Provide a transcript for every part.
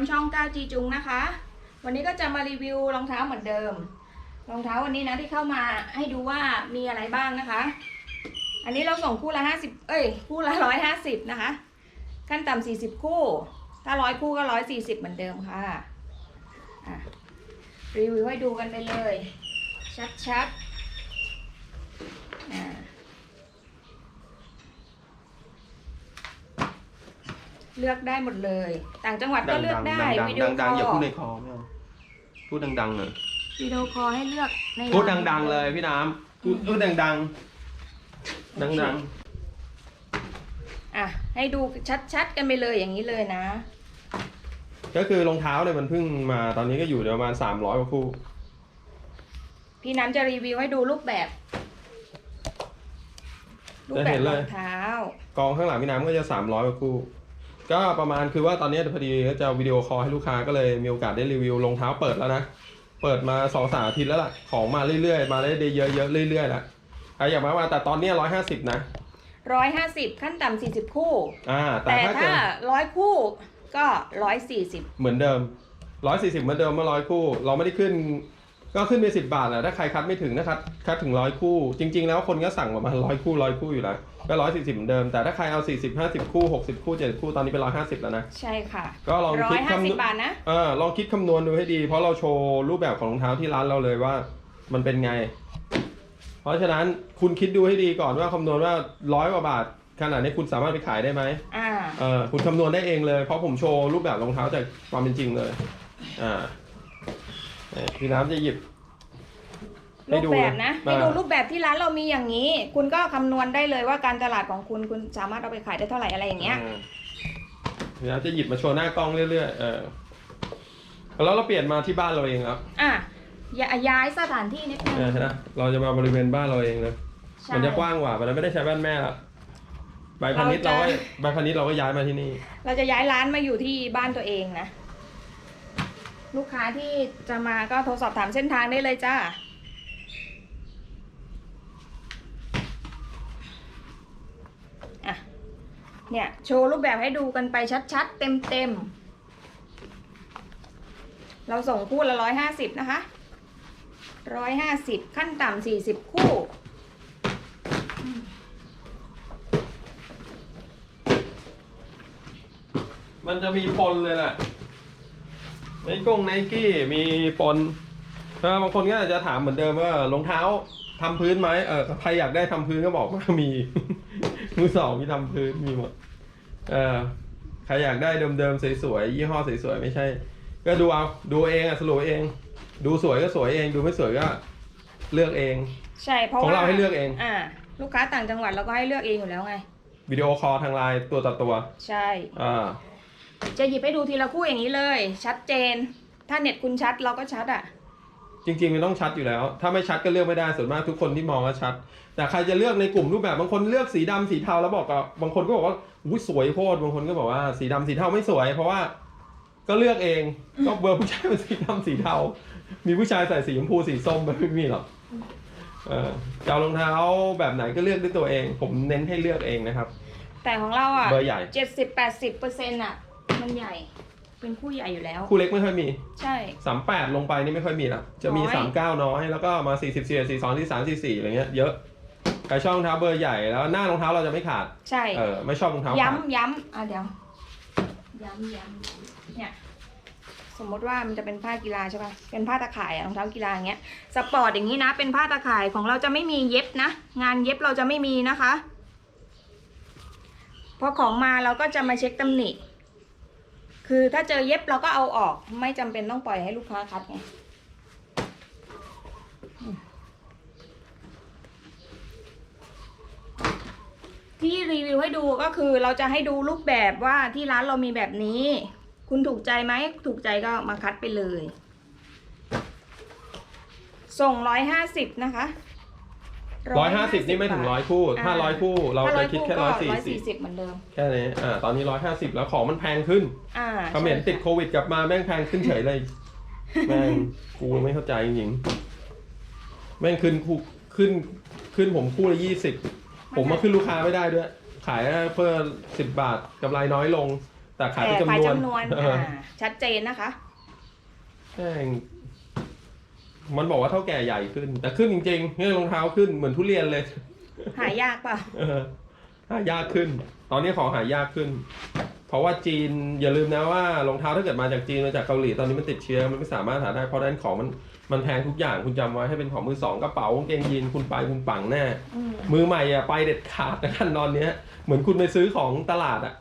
ดีค่ะพบกับพี่ชัดพี่น้ำช่องก้าวจีจุงนะคะ วันนี้ก็จะมารีวิวรองเท้าเหมือนเดิม รองเท้าวันนี้นะที่เข้ามาให้ดูว่ามีอะไรบ้างนะคะ อันนี้เราส่งคู่ละห้าสิบเอ้ย คู่ละร้อยห้าสิบนะคะ ขั้นต่ำสี่สิบคู่ ถ้าร้อยคู่ก็ร้อยสี่สิบเหมือนเดิมค่ะอะ รีวิวให้ดูกันไปเลย ชัดๆอ่า เลือกได้หมดเลย ต่างจังหวัดก็เลือกได้ดังๆวิดีโอคดัองๆอย่าพูดลในคอไม่เอาพูดดังๆหน่อยวิดีโอคอลให้เลือกในพูดไลน์ดังๆเลยพี่น้ำพูดพูดดังๆดังอะให้ดูชัดๆกันไปเลยอย่างนี้เลยนะ ๆก็คือรองเท้าเนี่ยมันเพิ่งมาตอนนี้ก็อยู่ประมาณ300กว่าคู่ พี่น้ำจะรีวิวให้ดูรูปแบบ รูปแบบรองเท้า กองข้างหลังพี่น้ำก็จะ300กว่าคู่ ก็ประมาณคือว่าตอนนี้พอดีก็จะวิดีโอคอลให้ลูกค้าก็เลยมีโอกาสได้รีวิวรองเท้าเปิดแล้วนะ เปิดมาสองสามอาทิตย์แล้วล่ะ ของมาเรื่อยๆ มาได้เยอะๆเรื่อยๆแล้วใครอยากมามาแต่ตอนนี้150นะร้อยห้าสิบขั้นต่ำสี่สิบคู่ อ่า แต่แต่ถ้าเกิถ้าดร้อยคู่ก็ร้อยสี่สิบเหมือนเดิม140เหมือนเดิมเมื่อร้อยคู่ เราไม่ได้ขึ้น ก็ขึ้นไปสิบาทแหละถ้าใครคัดไม่ถึงนะครับคัดถึงร้อยคู่ จริง ๆ แล้วคนก็สั่งประมาณร้อยคู่ร้อยคู่อยู่แล้วก็ร้อยสี่สิบเหมือนเดิม แต่ถ้าใครเอาสี่สิบห้าสิบคู่หกสิบคู่เจ็ดคู่ตอนนี้เป็นร้อยห้าสิบแล้วนะ ใช่ค่ะ ก็ลองร้อคิยดห้าคำนสิวณบบาทนะ เออลองคิดคำนวณดูให้ดี เพราะเราโชว์รูปแบบของรองเท้าที่ร้านเราเลยว่า มันเป็นไง เพราะฉะนั้นคุณคิดดูให้ดีก่อนว่าคำนวณว่าร้อยกว่าบาทขนาดนี้คุณสามารถไปขายได้ไหม อ่า เออคุณคำนวณได้เองเลย เพราะผมโชว์รูปแบบรองเท้าจากความเป็นจริงเลย อ่า เนี่ยพี่น้ำจะหยิบ ให้รูปดูแบบนะนะให้ดูอ่ารูปแบบที่ร้านเรามีอย่างนี้ คุณก็คำนวณได้เลยว่าการตลาดของคุณคุณสามารถเอาไปขายได้เท่าไหร่อะไรอย่างเงี้ย อ่าพี่น้ำจะหยิบมาโชว์หน้ากล้องเรื่อยๆเออแล้วเราเปลี่ยนมาที่บ้านเราเองแล้วอะอย่าย้ายสถานที่นิดนึงเออใช่ไหมเราจะมาบริเวณบ้านเราเองเลยใช่ มันจะกว้างกว่ามันไม่ได้ใช้บ้านแม่ละใบพาณิชย์เราเราจะ ก็ใบพาณิชย์เราก็ย้ายมาที่นี่ เราจะย้ายร้านมาอยู่ที่บ้านตัวเองนะ ลูกค้าที่จะมาก็โทรสอบถามเส้นทางได้เลยจ้าเนี่ย โชว์รูปแบบให้ดูกันไปชัดๆ เต็มๆ เราส่งคู่ละร้อยห้าสิบนะคะร้อยห้าสิบขั้นต่ำสี่สิบคู่ มันจะมีปนเลยแหละ ไนกงไนกี้มีปนเออบางคนก็อาจจะถามเหมือนเดิมว่ารองเท้าทำพื้นไหมเออใครอยากได้ทำพื้นก็บอกว่ามี มือสองมีทำพื้นมีหมด เออใครอยากได้เดิมๆสวยๆยี่ห้อสวยๆไม่ใช่ ก็ดูเอาดูเองอะสรุปเอง ดูสวยก็สวยเอง ดูไม่สวยก็เลือกเอง ใช่เพราะของว่าเราให้เลือกเอง อ่า ลูกค้าต่างจังหวัดเราก็ให้เลือกเองอยู่แล้วไง วิดีโอคอลทางไลน์ตัวต่อตัว ใช่ อ่า จะหยิบให้ดูทีละคู่อย่างนี้เลย ชัดเจน ถ้าเน็ตคุณชัดเราก็ชัดอะ จริงๆมันต้องชัดอยู่แล้ว ถ้าไม่ชัดก็เลือกไม่ได้ส่วนมากทุกคนที่มองก็ชัด แต่ใครจะเลือกในกลุ่มรูปแบบบางคนเลือกสีดำสีเทาแล้วบอกกับบางคนก็บอกว่าอุ้ยสวยโคตรบางคนก็บอกว่าสีดำสีเทาไม่สวย เพราะว่าก็เลือกเองก็เบอร์ผู้ชายเป็นสีดำสีเทา มีผู้ชายใส่สีชมพูสีส้มมันไม่มีหรอกเออจะเอารองเท้าแบบไหนก็เลือกด้วยตัวเอง ผมเน้นให้เลือกเองนะครับ แต่ของเราอะเบอร์ใหญ่ เจ็ดสิบแปดสิบเปอร์เซ็นต์อะ มันใหญ่ เป็นคู่ใหญ่อยู่แล้ว คู่เล็กไม่ค่อยมีใช่ สามแปดลงไปนี่ไม่ค่อยมีละจะมีน้อย สามเก้าน้อยแล้วก็มาสี่สิบสี่สี่สองสี่สามสี่สี่อะไรเงี้ยเยอะใครชอบรองเท้าเบอร์ใหญ่แล้วหน้ารองเท้าเราจะไม่ขาดใช่ เออไม่ชอบรองเท้าขาดย้ำย้ำอะเดี๋ยวย้ำย้ำเนี่ย สมมติว่ามันจะเป็นผ้ากีฬาใช่ป่ะ เป็นผ้าตะข่ายอะรองเท้ากีฬาอย่างเงี้ย สปอร์ตอย่างนี้นะ เป็นผ้าตะข่ายของเราจะไม่มีเย็บนะ งานเย็บเราจะไม่มีนะคะ พอของมาเราก็จะมาเช็คตำหนิ คือถ้าเจอเย็บเราก็เอาออกไม่จำเป็นต้องปล่อยให้ลูกค้าคัดไงที่รีวิวให้ดูก็คือเราจะให้ดูรูปแบบว่าที่ร้านเรามีแบบนี้ คุณถูกใจไหมถูกใจก็มาคัดไปเลย ส่งร้อยห้าสิบนะคะ ร้อยห้าสิบนี่ไม่ถึงร้อยคู่ ถ้าร้อยคู่เราจะคิดแค่ร้อยสี่สิบสิบเหมือนเดิม แค่นี้อ่าตอนนี้ร้อยห้าสิบแล้วของมันแพงขึ้นอ่าเขมรติดโควิดกลับมาแม่งแพงขึ้นเฉยเลย แม่งกูไม่เข้าใจจริงๆแม่งขึ้นคู่ขึ้นขึ้นผมคู่ละยี่สิบผมมาขึ้นลูกค้าไม่ได้ด้วย ขายเพื่อสิบบาทกำไรน้อยลง แต่ขายแต่เป็นขายจำนวนจำนวนเอออ่าชัดเจนนะคะแม่ง มันบอกว่าเท่าแก่ใหญ่ขึ้น แต่ขึ้นจริงๆเนี่ยรองเท้าขึ้นเหมือนทุเรียนเลย หายากเปล่ะเออหายากขึ้น ตอนนี้ของหายากขึ้น เพราะว่าจีนอย่าลืมนะว่ารองเท้าถ้าเกิดมาจากจีนมาจากเกาหลีตอนนี้มันติดเชื้อมันไม่สามารถหาได้เพราะฉะนั้นของมันมันแพงทุกอย่างคุณจำไว้ให้เป็นของมือสองกระเป๋ากางเกงยีนคุณไปคุณปังแน่อืมมือใหม่อะไปเด็ดขาดนะขั้นตอนเนี้ย เหมือนคุณไปซื้อของตลาดอะ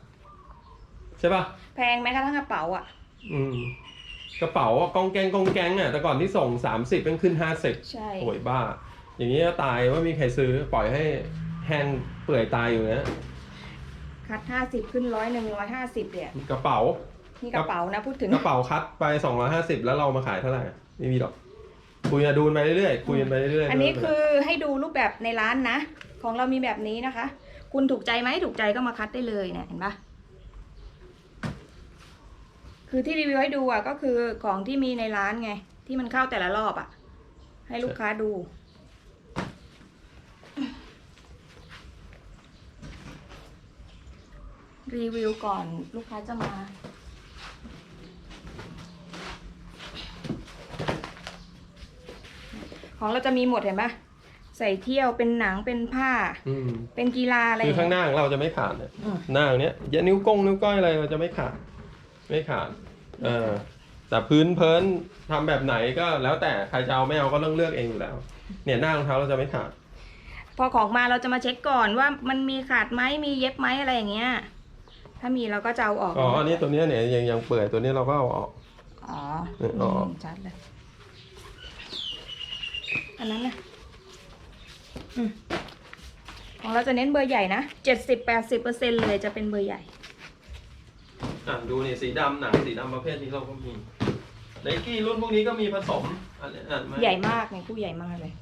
ใช่ปะ แพงไหมคะทั้งกระเป๋าอะ อืม กระเป๋าอะกองแกงกองแกงอะแต่ก่อนที่ส่งสามสิบเป็นขึ้นห้าสิบใช่ โอ้ยบ้า อย่างนี้ก็ตายว่ามีใครซื้อปล่อยให้แห้งเปื่อยตายอยู่เนี้ยคัดห้าสิบขึ้นร้อยหนึ่งร้อยห้าสิบเนี่ยกระเป๋า นี่กระเป๋านะพูดถึง กระเป๋าคัดไปสองร้อยห้าสิบแล้วเรามาขายเท่าไหร่ไม่มีหรอก คุยกันดูกันไปเรื่อยๆคุยกันไปเรื่อยๆอันนี้คือให้ดูรูปแบบในร้านนะ ของเรามีแบบนี้นะคะ คุณถูกใจไหมถูกใจก็มาคัดได้เลยเนี่ยเห็นปะ คือที่รีวิวให้ดูอะก็คือของที่มีในร้านไง ที่มันเข้าแต่ละรอบอะ ให้ลูกค้าดูรีวิวก่อนลูกค้าจะมา ของเราจะมีหมดเห็นปะใส่เที่ยวเป็นหนังเป็นผ้าอืมเป็นกีฬาอะไรอคือย่างข้างหเงี้ยน้าของเราจะไม่ขาดเนี่ยอืมหน้าอย่างเนี้ยอย่านิ้วก้งนิ้วก้อยอะไรเราจะไม่ขาด ไม่ขาด เออ แต่พื้นเพิ้นทำแบบไหนก็แล้วแต่ใครจะเอาไม่เอาก็ต้องเลือกเองอยู่แล้ว เนี่ยหน้ารองเท้าเราจะไม่ขาด พอของมาเราจะมาเช็คก่อนว่ามันมีขาดไหมมีเย็บไหมอะไรอย่างเงี้ย ถ้ามีเราก็จะเอาออกอ๋อ อันนี้ตัวเนี้ยเนี่ยยังยังเปื่อยตัวนี้เราก็เอาออก อ๋อเอออ๋อมชัดเลย อันนั้นนะอืมของเราจะเน้นเบอร์ใหญ่นะเจ็ดสิบแปดสิบเปอร์เซ็นเลยจะเป็นเบอร์ใหญ่ อะดูนี่สีดำหนังสีดำประเภทนี้เราก็มีไนกี้รุ่นพวกนี้ก็มีผสมอันนี้อะไม่ใหญ่มากเนี่ยคู่ใหญ่มากเลย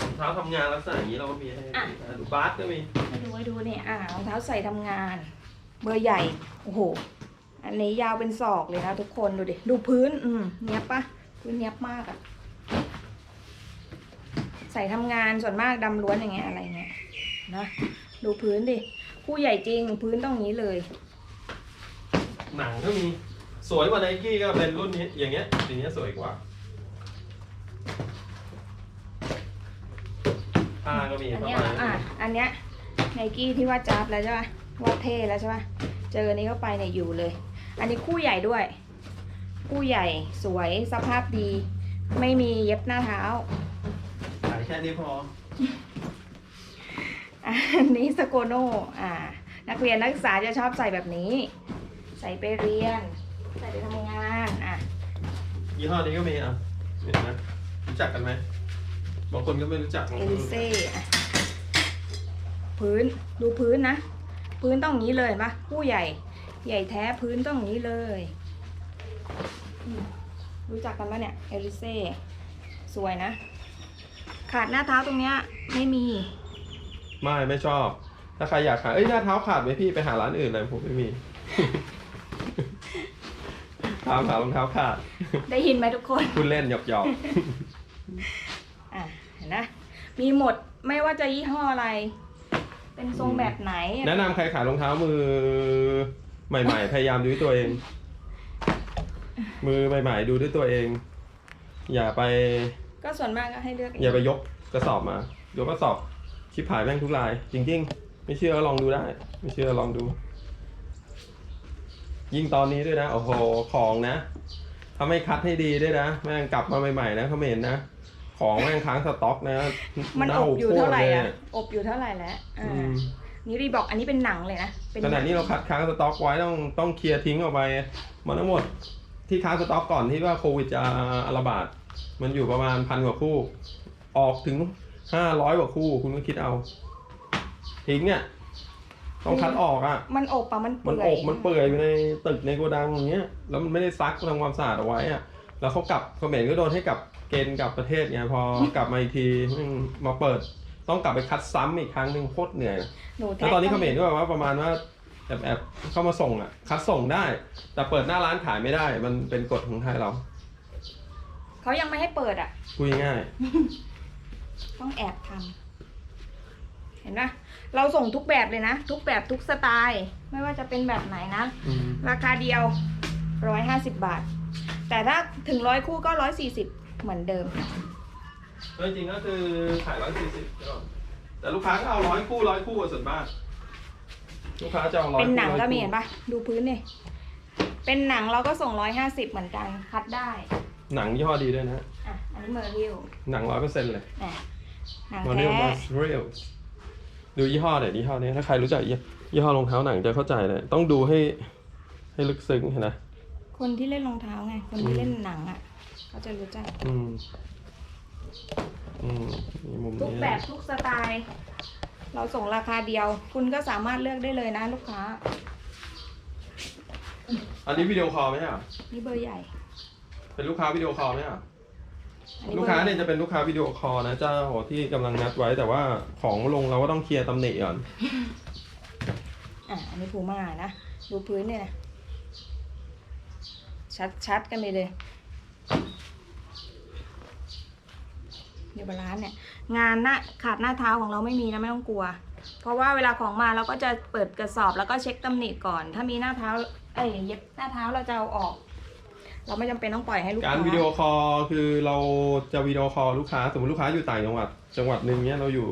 รองเท้าทำงานลักษณะอย่างนี้เราก็มีให้อะดูบาสก็มีให้ดูให้ดูเนี่ยอ่ารองเท้าใส่ทำงาน เบอร์ใหญ่โอ้โหอันนี้ยาวเป็นศอกเลยนะทุกคนดูดิดูพื้น อืมเนี้ยบปะพื้นเนี้ยบมากอะใส่ทำงานส่วนมากดำล้วนอย่างเงี้ยอะไรเงี้ยนะดูพื้นดิคู่ใหญ่จริงพื้นต้องนี้เลย หนังก็มีสวยกว่าไนกี้ก็เป็นรุ่นนี้อย่างเงี้ยสีเนี้ยสวยกว่าผ้าก็มีอันประเนี้ยมาณอะอันเนี้ยไนกี้ที่ว่าจับแล้วใช่ปะว่าเท่แล้วใช่ปะเจออนนี้เข้าไปเนี่ยอยู่เลย อันนี้คู่ใหญ่ด้วย คู่ใหญ่สวยสภาพดี ไม่มีเย็บหน้าเท้า ขายแค่นี้พออันนี้สโกโนอ่า นักเรียนนักศึกษาจะชอบใส่แบบนี้ ใส่ไปเรียน ใส่ไปทำงานอะยี่ห้อนี้ก็มีอะเห็นไหมรู้จักกันไหมบางคนก็ไม่รู้จักเอลิเซ่อะพื้นดูพื้นนะ พื้นต้องอย่างนี้เลยเห็นปะผู้ใหญ่ ใหญ่แท้พื้นต้องอย่างนี้เลยอืมรู้จักกันปะเนี่ยเอลิเซ่สวยนะ ขาดหน้าเท้าตรงเนี้ยไม่มี ไม่ไม่ชอบ ถ้าใครอยากขายเอ้ยหน้าเท้าขาดไหมพี่ไปหาร้านอื่นเลยผมไม่มี ถามหารองเท้าขาด ได้ยินไหมทุกคน คุณเล่นหยอกหยอกอะเห็นนะ มีหมดไม่ว่าจะยี่ห้ออะไร เป็นทรงแบบไหน แนะนำใครขายรองเท้ามือ ใหม่ ๆ พยายามดูด้วยตัวเอง มือใหม่ ๆ ดูด้วยตัวเอง อย่าไป ก็ส่วนมากก็ให้เลือกอย่าไปยกกระสอบมา ยกกระสอบชิบหายแม่งทุกลาย จริง ๆ ไม่เชื่อก็ลองดูได้ ไม่เชื่อลองดู ยิ่งตอนนี้ด้วยนะโอ้โหของนะถ้าไม่คัดให้ดีด้วยนะแม่งกลับมาใหม่ๆนะเขาเห็นนะของแม่งค้างสต็อกนะมันเน่าอบอยู่โคตเท่ารไหร่เลยอะอบอยู่เท่าไหร่แล้วอ่าอืมนี่รีบอกอันนี้เป็นหนังเลยนะเป็นขณะนี้เราคัดค้างสต็อกไว้ต้องต้องเคลียร์ทิ้งออกไปมันทั้งหมดที่ค้างสต็อกก่อนที่ว่าโควิดจะระบาด มันอยู่ประมาณพันกว่าคู่ ออกถึงห้าร้อยกว่าคู่คุณก็คิดเอา ทิ้งเนี่ย ต้องคัดออกอะ มันอบอะมันมันเปื่อยอบมันเปื่อยอยู่ในตึกในโกดังอย่างเงี้ย แล้วมันไม่ได้ซักทำความสะอาดเอาไว้อะ แล้วเขากลับเขมรก็โดนให้กลับเกณฑ์กลับประเทศไงพอกลับมาอีกทีแม่งมาเปิด ต้องกลับไปคัดซ้ำอีกครั้งหนึ่งโคตรเหนื่อย หนูแล้วตอนนี้เขมรก็แบบว่าประมาณว่าแอบแอบเข้ามาส่งอะ คัดส่งได้ แต่เปิดหน้าร้านขายไม่ได้ มันเป็นกฎของไทยเราเขายังไม่ให้เปิดอะ คุยง่าย ต้องแอบทำ เห็นปะเราส่งทุกแบบเลยนะ ทุกแบบทุกสไตล์ ไม่ว่าจะเป็นแบบไหนนะ อืมราคาเดียว150บาท แต่ถ้าถึงร้อยคู่ก็140เหมือนเดิมแล้วจริงๆก็คือขายร้อยสี่สิบแต่ลูกค้าก็เอาร้อยคู่ร้อยคู่ส่วนมากลูกค้าจะเอาร้อยเป็นหนังคู่ร้อยก็มีคู่เห็นปะดูพื้นเนี่ยเป็นหนังเราก็ส่ง150เหมือนกันคัดได้หนังยี่ห้อดีด้วยนะอะอันนี้เมอร์ริลหนังร้อยเปอร์เซ็นต์เลย อะหนังมาเรียลแท้มาเรียล ดูยี่ห้อไหนยี่ห้อนี้ถ้าใครรู้จักยี่ยี่ห้อรองเท้าหนังจะเข้าใจเลยต้องดูให้ให้ลึกซึ้งเห็นนะคนที่เล่นรองเท้าไง คนที่เล่นหนังอะเขาจะรู้จักอืมอืมมีมุมทุกนี้แบบทุกสไตล์ เราส่งราคาเดียว คุณก็สามารถเลือกได้เลยนะลูกค้า อันนี้วิดีโอคอลไหมอะนี่เบอร์ใหญ่ เป็นลูกค้าวิดีโอคอลไหมอะอันนี้ ลูกบอร์ค้าเนี่ยจะเป็นลูกค้าวิดีโอคอลนะเจ้าที่กำลังนัดไว้แต่ว่าของลงเราก็ต้องเคลียร์ตำหนิก่อน อะอันนี้พูม่านะ ดูพื้นเนี่ยนะ ชัดชัดกันเลยเลยเดี๋ยวบาลานซ์เนี่ย งานหน้าขาดหน้าเท้าของเราไม่มีนะ ไม่ต้องกลัว เพราะว่าเวลาของมาเราก็จะเปิดกระสอบแล้วก็เช็คตำหนิก่อน ถ้ามีหน้าเท้า เอ้ยเย็บหน้าเท้าเราจะเอาออก เราไม่จำเป็นต้องปล่อยให้ลูกการค้าวิดีโอคอลคือเราจะวิดีโอคอลลูกค้า สมมติลูกค้าอยู่ต่างจังหวัด จังหวัดหนึ่งเนี้ยเราอยู่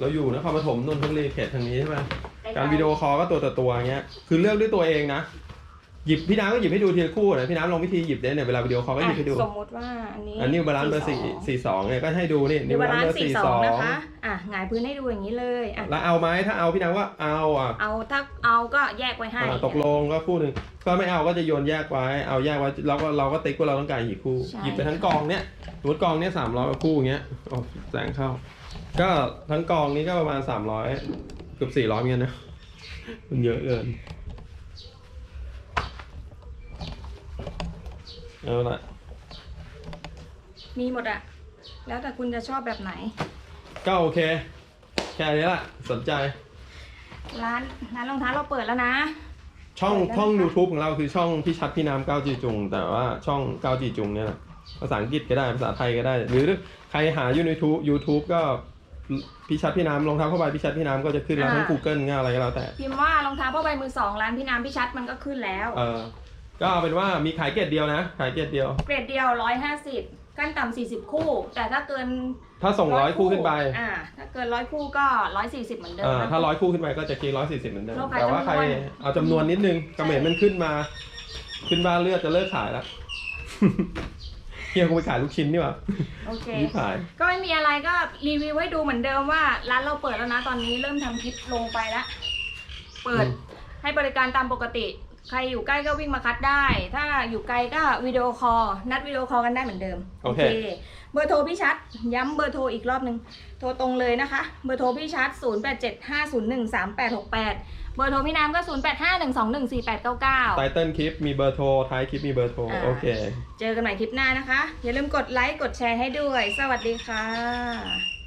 เราอยู่นครปฐมนนทบุรีเขตทางนี้ใช่ไหมการวิดีโอคอลก็ตัวต่อตัวเงี้ยคือเลือกด้วยตัวเองนะ หยิบพี่น้ำก็หยิบให้ดูทีละคู่นะพี่น้ำลองวิธีหยิบได้เนี่ยเวลาวิดีโอคอลก็หยิบให้ดูอะสมมติว่าอันนี้อันนี้บาลานซ์เบอร์สี่สี่สองเนี่ยก็ให้ดูนี่นินิววบาบาลาลานนซ์ซ์เบอร์สี่สี่สสอองงนะคะอะหงายพื้นให้ดูอย่างนี้เลยอะแล้วเอาไหมถ้าเอาพี่น้ำว่าเอาอะเอาถ้าเอาก็แยกไว้ให้อ่าตกลงก็คู่หนึ่งก็ไม่เอาก็จะโยนแยกไว้เอาแยกไว้เราก็เราก็ติ๊กว่าเราต้องการกี่คู่ หยิบไปทั้งกองเนี้ยสมมติกองเนี้ยสามร้อยกว่าคู่อย่างเงี้ยโอ้แสงเข้า ก็ทั้งกองนี้ก็ประมาณสามร้อยเกือบสี่ร้อยเงี้ยนะมันเยอะเกิน เอาละมีหมดอะแล้วแต่คุณจะชอบแบบไหน ก็โอเค แค่นี้แหละสนใจ ร้านร้านรองเท้าเราเปิดแล้วนะ ช่องเปิดแล้วนะคะช่อง YouTube ของเราคือช่องพี่ชัดพี่น้ำเก้าจีจุง แต่ว่าช่องเก้าจีจุงเนี่ยนะภาษาอังกฤษก็ได้ภาษาไทยก็ได้ หรือใครหาอยู่ใน YouTube YouTube ก็พี่ชัดพี่น้ำรองเท้าเข้าไปพี่ชัดพี่น้ำก็จะขึ้นแล้วทั้ง Google ง่ายอะไรก็แล้วแต่ พิมพ์ว่ารองเท้าผ้าใบมือสองร้านพี่น้ำพี่ชัดมันก็ขึ้นแล้ว เออ ก็เอาเป็นว่ามีขายเกรดเดียวนะ ขายเกรดเดียว เกรดเดียวร้อยห้าสิบขั้นต่ำสี่สิบคู่ แต่ถ้าเกินถ้าส่งร้อยคู่ขึ้นไปอ่าถ้าเกินร้อยคู่ก็ร้อยสี่สิบเหมือนเดิมเออนะถ้าร้อยคู่ขึ้นไปก็จะคิดร้อยสี่สิบเหมือนเดิมเราขายแต่ว่าใครจำนวนเอาจำนวนนิดนึงกระเหม็นมันขึ้นมา ขึ้นบ้านเลือดจะเลิกขายแล้วเฮียคงไปขายลูกชิ้นนี่หว่าโอเครีบขายก็ไม่มีอะไรก็รีวิวให้ดูเหมือนเดิมว่าร้านเราเปิดแล้วนะตอนนี้เริ่มทำคลิปลงไปแล้ว เปิดอืมให้บริการตามปกติ ใครอยู่ใกล้ก็วิ่งมาคัดได้ ถ้าอยู่ไกลก็วิดีโอคอลนัดวิดีโอคอลกันได้เหมือนเดิมโอเค เบอร์โทรพี่ชัด ย้ำเบอร์โทรอีกรอบหนึ่งโทรตรงเลยนะคะ เบอร์โทรพี่ชัด 0875013868 เบอร์โทรพี่น้ำก็ 0851214899 ไตเติ้ลคลิปมีเบอร์โทรท้ายคลิปมีเบอร์โทรอ่า โอเค เจอกันใหม่คลิปหน้านะคะ อย่าลืมกดไลค์กดแชร์ให้ด้วย สวัสดีค่ะ